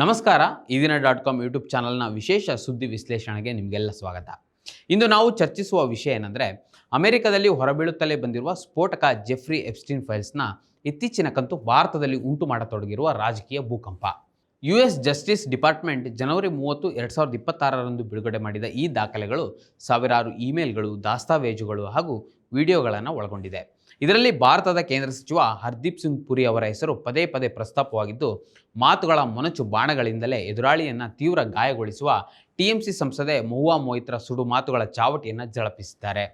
ನಮಸ್ಕಾರ ಇದಿನ ದಿನ dot com YouTube ಚಾನಲ್ನ ವಿಶೇಷ ಸುದ್ದಿ ವಿಶ್ಲೇಷಣೆಗೆ ನಿಮಗೆಲ್ಲ ಸ್ವಾಗತ. ಇಂದು ನಾವು ಚರ್ಚಿಸುವ ವಿಷಯ ಏನಂದರೆ, ಅಮೆರಿಕದಲ್ಲಿ ಹೊರಬೀಳುತ್ತಲೇ ಬಂದಿರುವ ಸ್ಫೋಟಕ ಜೆಫ್ರಿ ಎಪ್ಸ್ಟೀನ್ ಫೈಲ್ಸ್ನ ಇತ್ತೀಚಿನ ಕಂತು ಭಾರತದಲ್ಲಿ ಉಂಟು ಮಾಡತೊಡಗಿರುವ ರಾಜಕೀಯ ಭೂಕಂಪ. ಯು ಎಸ್ ಜಸ್ಟಿಸ್ ಡಿಪಾರ್ಟ್ಮೆಂಟ್ ಜನವರಿ ಮೂವತ್ತು, ಎರಡು ಸಾವಿರದ ಇಪ್ಪತ್ತಾರರಂದು ಬಿಡುಗಡೆ ಮಾಡಿದ ಈ ದಾಖಲೆಗಳು ಸಾವಿರಾರು ಇಮೇಲ್ಗಳು, ದಾಸ್ತಾವೇಜುಗಳು ಹಾಗೂ ವಿಡಿಯೋಗಳನ್ನು ಒಳಗೊಂಡಿದೆ. ಇದರಲ್ಲಿ ಭಾರತದ ಕೇಂದ್ರ ಸಚಿವ ಹರ್ದೀಪ್ ಸಿಂಗ್ ಪುರಿ ಅವರ ಹೆಸರು ಪದೇ ಪದೇ ಪ್ರಸ್ತಾಪವಾಗಿದ್ದು, ಮಾತುಗಳ ಮೊನಚು ಬಾಣಗಳಿಂದಲೇ ಎದುರಾಳಿಯನ್ನು ತೀವ್ರ ಗಾಯಗೊಳಿಸುವ ಟಿಎಂಸಿ ಸಂಸದೆ ಮಹುವಾ ಮೊಯಿತ್ರ ಸುಡು ಮಾತುಗಳ ಚಾವಟಿಯನ್ನು ಝಳಪಿಸಿದ್ದಾರೆ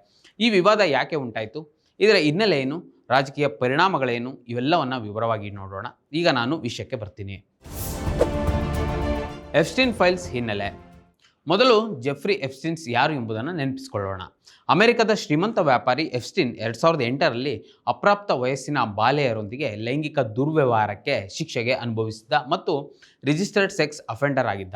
ಈ ವಿವಾದ ಯಾಕೆ ಉಂಟಾಯಿತು? ಇದರ ಹಿನ್ನೆಲೆ ಏನು? ರಾಜಕೀಯ ಪರಿಣಾಮಗಳೇನು? ಇವೆಲ್ಲವನ್ನು ವಿವರವಾಗಿ ನೋಡೋಣ. ಈಗ ನಾನು ವಿಷಯಕ್ಕೆ ಬರ್ತೀನಿ. ಎಫ್ಸ್ಟಿನ್ ಫೈಲ್ಸ್ ಹಿನ್ನೆಲೆ. ಮೊದಲು ಜೆಫ್ರಿ ಎಫ್ಸ್ಟಿನ್ಸ್ ಯಾರು ಎಂಬುದನ್ನು ನೆನಪಿಸಿಕೊಳ್ಳೋಣ. ಅಮೆರಿಕದ ಶ್ರೀಮಂತ ವ್ಯಾಪಾರಿ ಎಫ್ಸ್ಟಿನ್ ಎರಡು ಸಾವಿರದ ಎಂಟರಲ್ಲಿ ಅಪ್ರಾಪ್ತ ವಯಸ್ಸಿನ ಬಾಲೆಯರೊಂದಿಗೆ ಲೈಂಗಿಕ ದುರ್ವ್ಯವಹಾರಕ್ಕೆ ಶಿಕ್ಷೆಗೆ ಅನುಭವಿಸಿದ್ದ ಮತ್ತು ರಿಜಿಸ್ಟರ್ಡ್ ಸೆಕ್ಸ್ ಅಫೆಂಡರ್ ಆಗಿದ್ದ.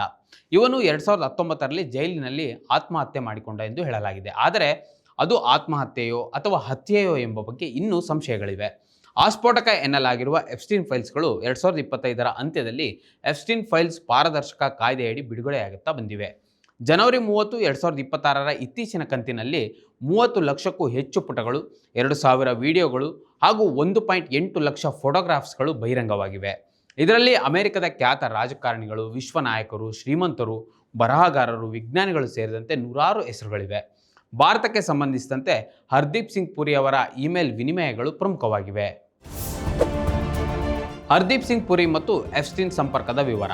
ಇವನು ಎರಡು ಸಾವಿರದ ಹತ್ತೊಂಬತ್ತರಲ್ಲಿ ಜೈಲಿನಲ್ಲಿ ಆತ್ಮಹತ್ಯೆ ಮಾಡಿಕೊಂಡ ಎಂದು ಹೇಳಲಾಗಿದೆ. ಆದರೆ ಅದು ಆತ್ಮಹತ್ಯೆಯೋ ಅಥವಾ ಹತ್ಯೆಯೋ ಎಂಬ ಬಗ್ಗೆ ಇನ್ನೂ ಸಂಶಯಗಳಿವೆ. ಆಸ್ಫೋಟಕ ಎನ್ನಲಾಗಿರುವ ಎಫ್ಸ್ಟಿನ್ ಫೈಲ್ಸ್ಗಳು ಎರಡು ಸಾವಿರದ ಇಪ್ಪತ್ತೈದರ ಅಂತ್ಯದಲ್ಲಿ ಎಫ್ಸ್ಟಿನ್ ಫೈಲ್ಸ್ ಪಾರದರ್ಶಕ ಕಾಯ್ದೆಯಡಿ ಬಿಡುಗಡೆಯಾಗುತ್ತಾ ಬಂದಿವೆ. ಜನವರಿ ಮೂವತ್ತು, ಎರಡು ಸಾವಿರದ ಇಪ್ಪತ್ತಾರರ ಇತ್ತೀಚಿನ ಕಂತಿನಲ್ಲಿ ಮೂವತ್ತು ಲಕ್ಷಕ್ಕೂ ಹೆಚ್ಚು ಪುಟಗಳು, ಎರಡು ಸಾವಿರ ವಿಡಿಯೋಗಳು ಹಾಗೂ ಒಂದು ಪಾಯಿಂಟ್ ಎಂಟು ಲಕ್ಷ ಫೋಟೋಗ್ರಾಫ್ಸ್ಗಳು ಬಹಿರಂಗವಾಗಿವೆ. ಇದರಲ್ಲಿ ಅಮೆರಿಕದ ಖ್ಯಾತ ರಾಜಕಾರಣಿಗಳು ವಿಶ್ವ ನಾಯಕರು ಶ್ರೀಮಂತರು, ಬರಹಗಾರರು, ವಿಜ್ಞಾನಿಗಳು ಸೇರಿದಂತೆ ನೂರಾರು ಹೆಸರುಗಳಿವೆ. ಭಾರತಕ್ಕೆ ಸಂಬಂಧಿಸಿದಂತೆ ಹರ್ದೀಪ್ ಸಿಂಗ್ ಪುರಿ ಅವರ ಇಮೇಲ್ ವಿನಿಮಯಗಳು ಪ್ರಮುಖವಾಗಿವೆ. ಹರ್ದೀಪ್ ಸಿಂಗ್ ಪುರಿ ಮತ್ತು ಎಫ್ಸ್ಟಿನ್ ಸಂಪರ್ಕದ ವಿವರ.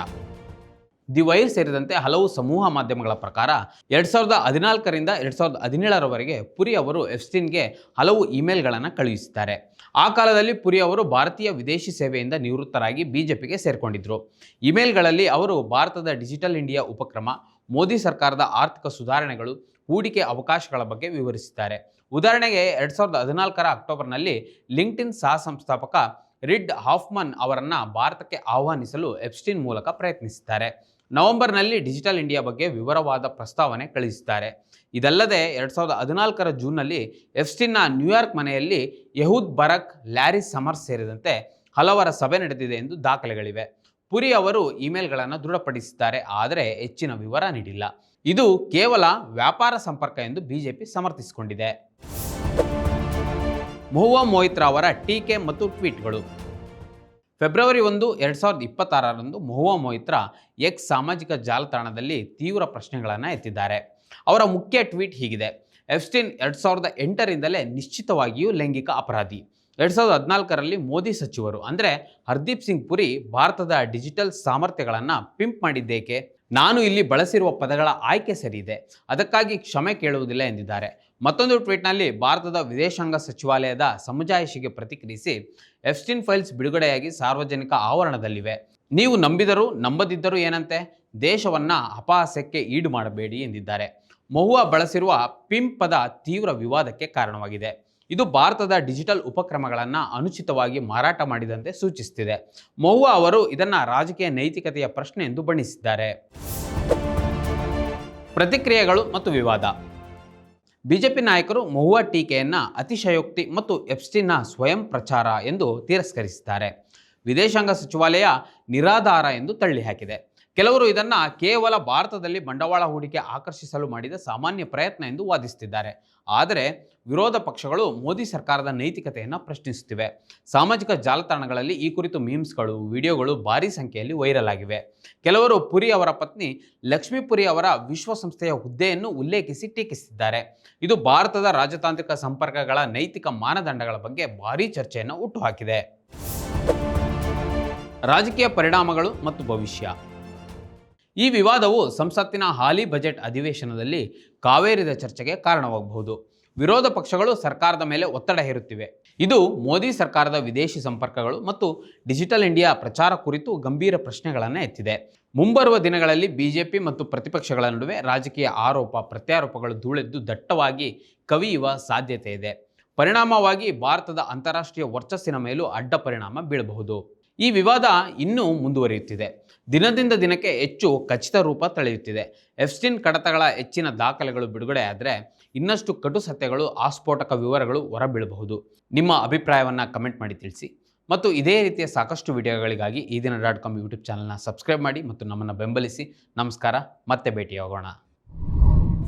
ದಿ ವೈರ್ ಸೇರಿದಂತೆ ಹಲವು ಸಮೂಹ ಮಾಧ್ಯಮಗಳ ಪ್ರಕಾರ ಎರಡು ಸಾವಿರದ ಹದಿನಾಲ್ಕರಿಂದ ಎರಡು ಸಾವಿರದ ಹದಿನೇಳರವರೆಗೆ ಪುರಿ ಅವರು ಎಫ್ಸ್ಟಿನ್ಗೆ ಹಲವು ಇಮೇಲ್ಗಳನ್ನು ಕಳುಹಿಸಿದ್ದಾರೆ. ಆ ಕಾಲದಲ್ಲಿ ಪುರಿ ಅವರು ಭಾರತೀಯ ವಿದೇಶಿ ಸೇವೆಯಿಂದ ನಿವೃತ್ತರಾಗಿ ಬಿಜೆಪಿಗೆ ಸೇರಿಕೊಂಡಿದ್ದರು ಇಮೇಲ್ಗಳಲ್ಲಿ ಅವರು ಭಾರತದ ಡಿಜಿಟಲ್ ಇಂಡಿಯಾ ಉಪಕ್ರಮ, ಮೋದಿ ಸರ್ಕಾರದ ಆರ್ಥಿಕ ಸುಧಾರಣೆಗಳು, ಹೂಡಿಕೆ ಅವಕಾಶಗಳ ಬಗ್ಗೆ ವಿವರಿಸಿದ್ದಾರೆ. ಉದಾಹರಣೆಗೆ ಎರಡು ಸಾವಿರದ ಹದಿನಾಲ್ಕರ ಅಕ್ಟೋಬರ್ನಲ್ಲಿ ಲಿಂಕ್ಡ್ಇನ್ ಸಹ ಸಂಸ್ಥಾಪಕ ರಿಡ್ ಹಾಫ್ಮನ್ ಅವರನ್ನು ಭಾರತಕ್ಕೆ ಆಹ್ವಾನಿಸಲು ಎಪ್ಸ್ಟಿನ್ ಮೂಲಕ ಪ್ರಯತ್ನಿಸಿದ್ದಾರೆ. ನವೆಂಬರ್ನಲ್ಲಿ ಡಿಜಿಟಲ್ ಇಂಡಿಯಾ ಬಗ್ಗೆ ವಿವರವಾದ ಪ್ರಸ್ತಾವನೆ ಕಳಿಸಿದ್ದಾರೆ ಇದಲ್ಲದೆ ಎರಡು ಸಾವಿರದ ಹದಿನಾಲ್ಕರ ಜೂನ್ನಲ್ಲಿ ಎಫ್ಸ್ಟಿನ್ನ ನ್ಯೂಯಾರ್ಕ್ ಮನೆಯಲ್ಲಿ ಯಹೂದ್ ಬರಕ್ ಲ್ಯಾರಿಸ್ ಸಮರ್ಸ್ ಸೇರಿದಂತೆ ಹಲವರ ಸಭೆ ನಡೆದಿದೆ ಎಂದು ದಾಖಲೆಗಳಿವೆ. ಪುರಿ ಅವರು ಇಮೇಲ್ಗಳನ್ನು ದೃಢಪಡಿಸಿದ್ದಾರೆ, ಆದರೆ ಹೆಚ್ಚಿನ ವಿವರ ನೀಡಿಲ್ಲ. ಇದು ಕೇವಲ ವ್ಯಾಪಾರ ಸಂಪರ್ಕ ಎಂದು ಬಿಜೆಪಿ ಸಮರ್ಥಿಸಿಕೊಂಡಿದೆ. ಮಹುವಾ ಮೊಹಿತ್ರಾ ಅವರ ಟೀಕೆ ಮತ್ತು ಟ್ವೀಟ್ಗಳು. ಫೆಬ್ರವರಿ ಒಂದು, ಎರಡು ಸಾವಿರದ ಇಪ್ಪತ್ತಾರರಂದು ಮೊಹುವಾ ಮೊಹಿತ್ರ ಎಕ್ಸ್ ಸಾಮಾಜಿಕ ಜಾಲತಾಣದಲ್ಲಿ ತೀವ್ರ ಪ್ರಶ್ನೆಗಳನ್ನು ಎತ್ತಿದ್ದಾರೆ. ಅವರ ಮುಖ್ಯ ಟ್ವೀಟ್ ಹೀಗಿದೆ. ಎಫ್ಸ್ಟಿನ್ ಎರಡು ಸಾವಿರದ ಎಂಟರಿಂದಲೇ ನಿಶ್ಚಿತವಾಗಿಯೂ ಲೈಂಗಿಕ ಅಪರಾಧಿ. ಎರಡು ಸಾವಿರದ ಹದಿನಾಲ್ಕರಲ್ಲಿ ಮೋದಿ ಸಚಿವರು, ಅಂದರೆ ಹರ್ದೀಪ್ ಸಿಂಗ್ ಪುರಿ, ಭಾರತದ ಡಿಜಿಟಲ್ ಸಾಮರ್ಥ್ಯಗಳನ್ನು ಪಿಂಪ್ ಮಾಡಿದ್ದೇಕೆ? ನಾನು ಇಲ್ಲಿ ಬಳಸಿರುವ ಪದಗಳ ಆಯ್ಕೆ ಸರಿಯಿದೆ ಅದಕ್ಕಾಗಿ ಕ್ಷಮೆ ಕೇಳುವುದಿಲ್ಲ ಎಂದಿದ್ದಾರೆ. ಮತ್ತೊಂದು ಟ್ವೀಟ್ನಲ್ಲಿ ಭಾರತದ ವಿದೇಶಾಂಗ ಸಚಿವಾಲಯದ ಸಮಜಾಯಿಷಿಗೆ ಪ್ರತಿಕ್ರಿಯಿಸಿ, ಎಫ್ಸ್ಟಿನ್ ಫೈಲ್ಸ್ ಬಿಡುಗಡೆಯಾಗಿ ಸಾರ್ವಜನಿಕ ಆವರಣದಲ್ಲಿವೆ. ನೀವು ನಂಬಿದರೂ ನಂಬದಿದ್ದರೂ ಏನಂತೆ? ದೇಶವನ್ನು ಅಪಹಾಸ್ಯಕ್ಕೆ ಈಡು ಮಾಡಬೇಡಿ ಎಂದಿದ್ದಾರೆ. ಮಹುವಾ ಬಳಸಿರುವ ಪಿಂಪ್ ಪದ ತೀವ್ರ ವಿವಾದಕ್ಕೆ ಕಾರಣವಾಗಿದೆ. ಇದು ಭಾರತದ ಡಿಜಿಟಲ್ ಉಪಕ್ರಮಗಳನ್ನು ಅನುಚಿತವಾಗಿ ಮಾರಾಟ ಮಾಡಿದಂತೆ ಸೂಚಿಸುತ್ತಿದೆ ಮೌವಾ ಅವರು ಇದನ್ನು ರಾಜಕೀಯ ನೈತಿಕತೆಯ ಪ್ರಶ್ನೆ ಎಂದು ಬಣ್ಣಿಸಿದ್ದಾರೆ. ಪ್ರತಿಕ್ರಿಯೆಗಳು ಮತ್ತು ವಿವಾದ. ಬಿಜೆಪಿ ನಾಯಕರು ಮಹುವಾ ಟೀಕೆಯನ್ನು ಅತಿಶಯೋಕ್ತಿ ಮತ್ತು ಎಪ್ಸ್ಟಿನ್ನ ಸ್ವಯಂ ಪ್ರಚಾರ ಎಂದು ತಿರಸ್ಕರಿಸಿದ್ದಾರೆ. ವಿದೇಶಾಂಗ ಸಚಿವಾಲಯ ನಿರಾಧಾರ ಎಂದು ತಳ್ಳಿಹಾಕಿದೆ. ಕೆಲವರು ಇದನ್ನು ಕೇವಲ ಭಾರತದಲ್ಲಿ ಬಂಡವಾಳ ಹೂಡಿಕೆ ಆಕರ್ಷಿಸಲು ಮಾಡಿದ ಸಾಮಾನ್ಯ ಪ್ರಯತ್ನ ಎಂದು ವಾದಿಸುತ್ತಿದ್ದಾರೆ. ಆದರೆ ವಿರೋಧ ಪಕ್ಷಗಳು ಮೋದಿ ಸರ್ಕಾರದ ನೈತಿಕತೆಯನ್ನು ಪ್ರಶ್ನಿಸುತ್ತಿವೆ. ಸಾಮಾಜಿಕ ಜಾಲತಾಣಗಳಲ್ಲಿ ಈ ಕುರಿತು ಮೀಮ್ಸ್ಗಳು, ವಿಡಿಯೋಗಳು ಭಾರೀ ಸಂಖ್ಯೆಯಲ್ಲಿ ವೈರಲ್ ಆಗಿವೆ. ಕೆಲವರು ಪುರಿ ಅವರ ಪತ್ನಿ ಲಕ್ಷ್ಮೀಪುರಿ ಅವರ ವಿಶ್ವಸಂಸ್ಥೆಯ ಹುದ್ದೆಯನ್ನು ಉಲ್ಲೇಖಿಸಿ ಟೀಕಿಸಿದ್ದಾರೆ. ಇದು ಭಾರತದ ರಾಜತಾಂತ್ರಿಕ ಸಂಪರ್ಕಗಳ ನೈತಿಕ ಮಾನದಂಡಗಳ ಬಗ್ಗೆ ಭಾರೀ ಚರ್ಚೆಯನ್ನು ಹುಟ್ಟುಹಾಕಿದೆ ರಾಜಕೀಯ ಪರಿಣಾಮಗಳು ಮತ್ತು ಭವಿಷ್ಯ. ಈ ವಿವಾದವು ಸಂಸತ್ತಿನ ಹಾಲಿ ಬಜೆಟ್ ಅಧಿವೇಶನದಲ್ಲಿ ಕಾವೇರಿದ ಚರ್ಚೆಗೆ ಕಾರಣವಾಗಬಹುದು. ವಿರೋಧ ಪಕ್ಷಗಳು ಸರ್ಕಾರದ ಮೇಲೆ ಒತ್ತಡ ಹೇರುತ್ತಿವೆ. ಇದು ಮೋದಿ ಸರ್ಕಾರದ ವಿದೇಶಿ ಸಂಪರ್ಕಗಳು ಮತ್ತು ಡಿಜಿಟಲ್ ಇಂಡಿಯಾ ಪ್ರಚಾರ ಕುರಿತು ಗಂಭೀರ ಪ್ರಶ್ನೆಗಳನ್ನು ಎತ್ತಿದೆ. ಮುಂಬರುವ ದಿನಗಳಲ್ಲಿ ಬಿಜೆಪಿ ಮತ್ತು ಪ್ರತಿಪಕ್ಷಗಳ ನಡುವೆ ರಾಜಕೀಯ ಆರೋಪ, ಪ್ರತ್ಯಾರೋಪಗಳು ಧೂಳೆದ್ದು ದಟ್ಟವಾಗಿ ಕವಿಯುವ ಸಾಧ್ಯತೆ ಇದೆ. ಪರಿಣಾಮವಾಗಿ ಭಾರತದ ಅಂತಾರಾಷ್ಟ್ರೀಯ ವರ್ಚಸ್ಸಿನ ಮೇಲೂ ಅಡ್ಡ ಪರಿಣಾಮ ಬೀಳಬಹುದು. ಈ ವಿವಾದ ಇನ್ನೂ ಮುಂದುವರಿಯುತ್ತಿದೆ. ದಿನದಿಂದ ದಿನಕ್ಕೆ ಹೆಚ್ಚು ಖಚಿತ ರೂಪ ತಳೆಯುತ್ತಿದೆ. ಎಫ್ಸ್ಟಿನ್ ಕಡತಗಳ ಹೆಚ್ಚಿನ ದಾಖಲೆಗಳು ಬಿಡುಗಡೆ ಆದರೆ ಇನ್ನಷ್ಟು ಕಟು ಸತ್ಯಗಳು, ಆಸ್ಫೋಟಕ ವಿವರಗಳು ಹೊರಬೀಳಬಹುದು. ನಿಮ್ಮ ಅಭಿಪ್ರಾಯವನ್ನು ಕಮೆಂಟ್ ಮಾಡಿ ತಿಳಿಸಿ. ಮತ್ತು ಇದೇ ರೀತಿಯ ಸಾಕಷ್ಟು ವಿಡಿಯೋಗಳಿಗಾಗಿ Ee Dina dot com YouTube ಚಾನಲ್ನ ಸಬ್ಸ್ಕ್ರೈಬ್ ಮಾಡಿ ಮತ್ತು ನಮ್ಮನ್ನು ಬೆಂಬಲಿಸಿ. ನಮಸ್ಕಾರ, ಮತ್ತೆ ಭೇಟಿಯಾಗೋಣ.